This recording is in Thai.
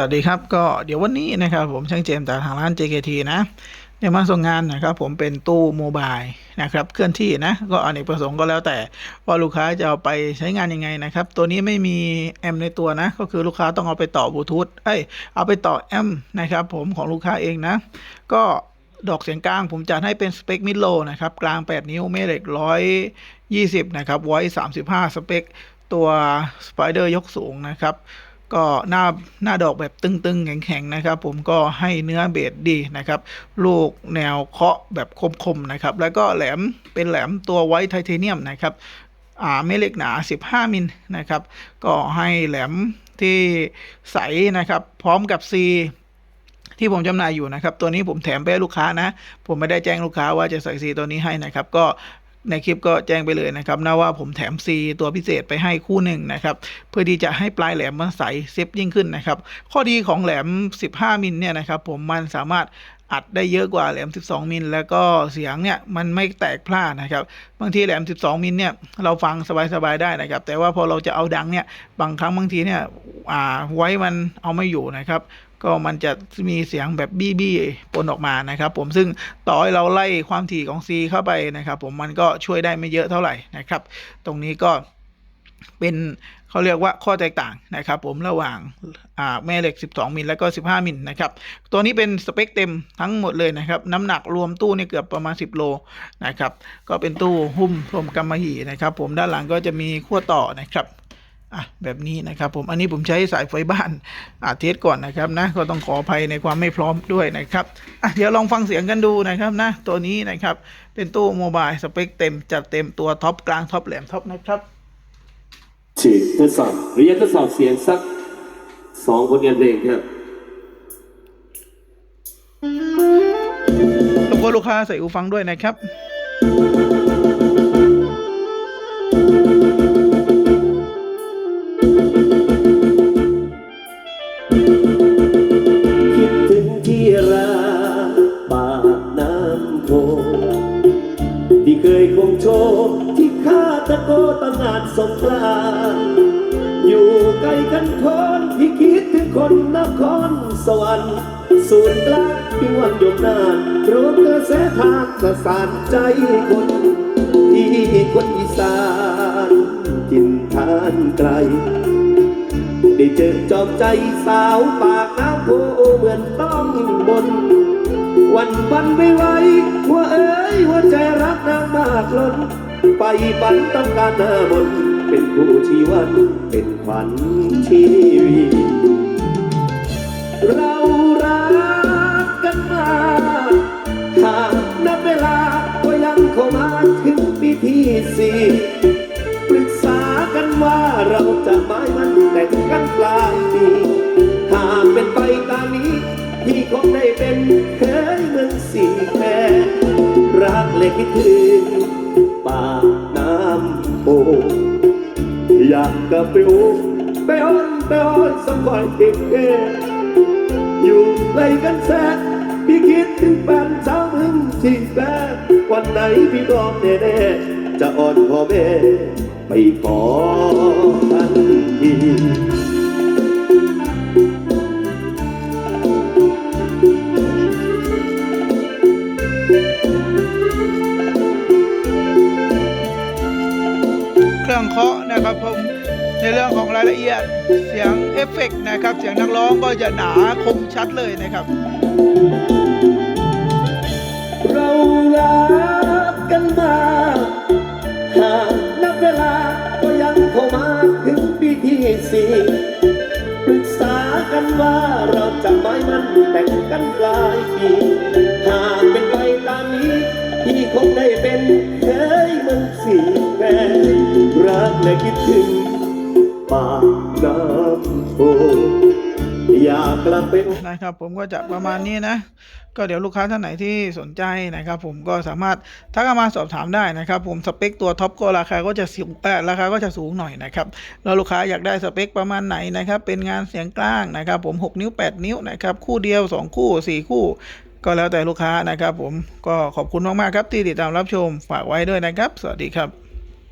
วัสดีครับก็เดี๋ยววันนี้นะครับผมช่างเจมส์จากทางร้าน JKT นะเดี๋ยวมาส่งงานนะครับผมเป็นตู้โมบายนะครับเคลื่อนที่นะก็อเนกประสงค์ก็แล้วแต่ว่าลูกค้าจะเอาไปใช้งานยังไงนะครับตัวนี้ไม่มีแอมในตัวนะ ก็คือลูกค้าต้องเอาไปต่อบลูทูธเอ้ยเอาไปต่อแอมนะครับผมของลูกค้าเองนะ ก็ดอกเสียงกลางผมจัดให้เป็นสเปคมิดโลนะครับกลาง 8 นิ้วแม่เหล็ก 120 นะครับไว้35 สเปค ตัวสไปเดอร์ยกสูงนะครับ ก็หน้าหน้าดอกแบบตึงๆ แข็งๆนะครับผมก็ให้เนื้อเบสดีนะครับ ลูกแนวเคาะแบบคมๆนะครับ แล้วก็แหลมเป็นแหลมตัวไวท์ไทเทเนียมนะครับอ่าไม่เล็กหนา 15 มิลนะครับ ก็ให้แหลมที่ใสนะครับ พร้อมกับ C ที่ผมจำหน่ายอยู่นะครับ ตัวนี้ผมแถมไปให้ลูกค้านะ ผมไม่ได้แจ้งลูกค้าว่าจะใส่ C ตัวนี้ให้นะครับ ก็ ในคลิปก็แจ้งไปเลยนะครับนะว่าผมแถม C ตัวพิเศษไปให้คู่หนึ่งนะครับเพื่อที่จะให้ปลายแหลมมันใสเซฟยิ่งขึ้นนะครับข้อดีของแหลม 15 มิลเนี่ยนะครับผมมันสามารถอัดได้เยอะกว่าแหลม 12 มิล แล้วก็เสียงเนี่ยมันไม่แตกพล่านะครับ บางทีแหลม 12 มิลเนี่ยเราฟังสบายๆได้นะครับ แต่ว่าพอเราจะเอาดังเนี่ยบางครั้งบางทีเนี่ยอ่าไว้มันเอาไม่อยู่นะครับ ก็มันจะมีเสียงแบบบี้บี้ปนออกมานะครับ ผมซึ่งต่อให้เราไล่ความถี่ของ C เข้าไปนะครับ ผมมันก็ช่วยได้ไม่เยอะเท่าไหร่นะครับ ตรงนี้ก็เป็นเขาเรียกว่าข้อแตกต่างนะครับผมระหว่างาแม่เหล็ก 12 มิลแล้วก็ 15 มิลนะครับ ตัวนี้เป็นสเปคเต็มทั้งหมดเลยนะครับ น้ำหนักรวมตู้นี่เกือบประมาณ 10 โลนะครับ ก็เป็นตู้หุ้มพรมกำมะหยี่นะครับ ผมด้านหลังก็จะมีขั้วต่อนะครับ อะแบบนี้นะครับผมอันนี้ผมใช้สายไฟบ้านอะเทสก่อนนะครับนะก็ต้องขออภัยในความไม่พร้อมด้วยนะครับอะเดี๋ยวลองฟังเสียงกันดูนะครับนะตัวนี้นะครับเป็นตู้โมบายสเปคเต็มจัดเต็มตัวท็อปกลางท็อปแหลมท็อปนะครับฉีดทดสอบหรือยังทดสอบเสียงสักสองผลงานเพลงครับรบกวนลูกค้าใส่หูฟังด้วยนะครับ โกตำนานสงกรานอยู่ไกลกันคนที่คิดถึงคนนครสวรรค์ศูนย์กลางที่วันยมนานรวมกระแสทางประสานใจคนที่คนอีสานกินทานไกล ได้เจอจอมใจสาวปากน้ำโพเหมือนต้องบน วันวันไม่ไหวว่าเอ้ยว่าใจรักนางมากล้น ไปฝันต้องการหน้ามนต์เป็นผู้ชีวันเป็นขวัญชีวีเรารักกันมาหากนับเวลาก็ยังเข้ามาถึงปีที่สี่ปรึกษากันว่าเราจะหมายมันแต่งกันปลายปีหากเป็นไปตามนี้พี่คงได้เป็นเคยเมืองสี่แค่รักและคิดถึงากกลับไปโอ้ไปอ้อนไปอ้อนสักวันเก่งอยู่ไกลกันแสนพี่คิดถึงแฟนสาวมึงที่แฟนวันไหนพี่บอกแน่ๆจะอ่อนพ่อแม่ไปขอทันทีเครื่องเคาะนะครับผม ในเรื่องของรายละเอียดเสียงเอฟเฟกต์นะครับ เสียงนักร้องก็จะหนาคมชัดเลยนะครับ เรารักกันมาหากนับเวลาก็ยังเข้ามาถึงปีที่สี่ปรึกษากันว่าเราจะไม่มันแต่งกันปลายปีหากเป็นไปตามนี้พี่คงได้เป็นเคยมันสีแฟนรักและคิดถึงากน้ำโพอยากกลับไปนะครับ ผมก็จะประมาณนี้นะ ก็เดี๋ยวลูกค้าท่านไหนที่สนใจนะครับ ผมก็สามารถทักเข้ามาสอบถามได้นะครับ ผมสเปคตัวท็อปก็ราคาก็จะสูงเออราคาก็จะสูงหน่อยนะครับแล้วลูกค้าอยากได้สเปคประมาณไหนนะครับ เป็นงานเสียงกลางนะครับ ผม 6 นิ้ว 8 นิ้วนะครับ คู่เดียว 2 คู่ 4 คู่ ก็แล้วแต่ลูกค้านะครับ ผมก็ขอบคุณมากๆครับที่ติดตามรับชมฝากไว้ด้วยนะครับ สวัสดีครับ